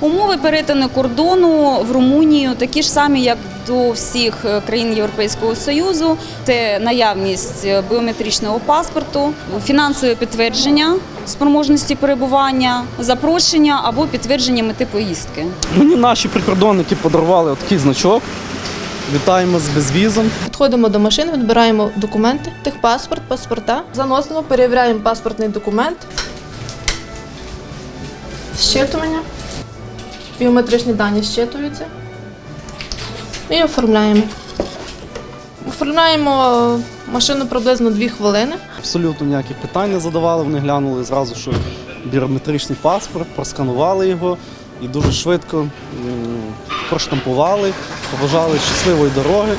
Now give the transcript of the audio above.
Умови перетину кордону в Румунію такі ж самі, як до всіх е, країн Європейського Союзу. Це наявність е, біометричного паспорту, фінансове підтвердження спроможності перебування, запрошення або підтвердження мети поїздки. Мені наші прикордонники подарували такий значок. Вітаємо з безвізом. Підходимо до машини, відбираємо документи, техпаспорт, паспорта, заносимо, перевіряємо паспортний документ, щитування, біометричні дані щитуються і оформляємо. Оформляємо машину приблизно 2 хвилини. Абсолютно ніяких питань не задавали. Вони глянули зразу, що біометричний паспорт, просканували його і дуже швидко проштампували, побажали щасливої дороги.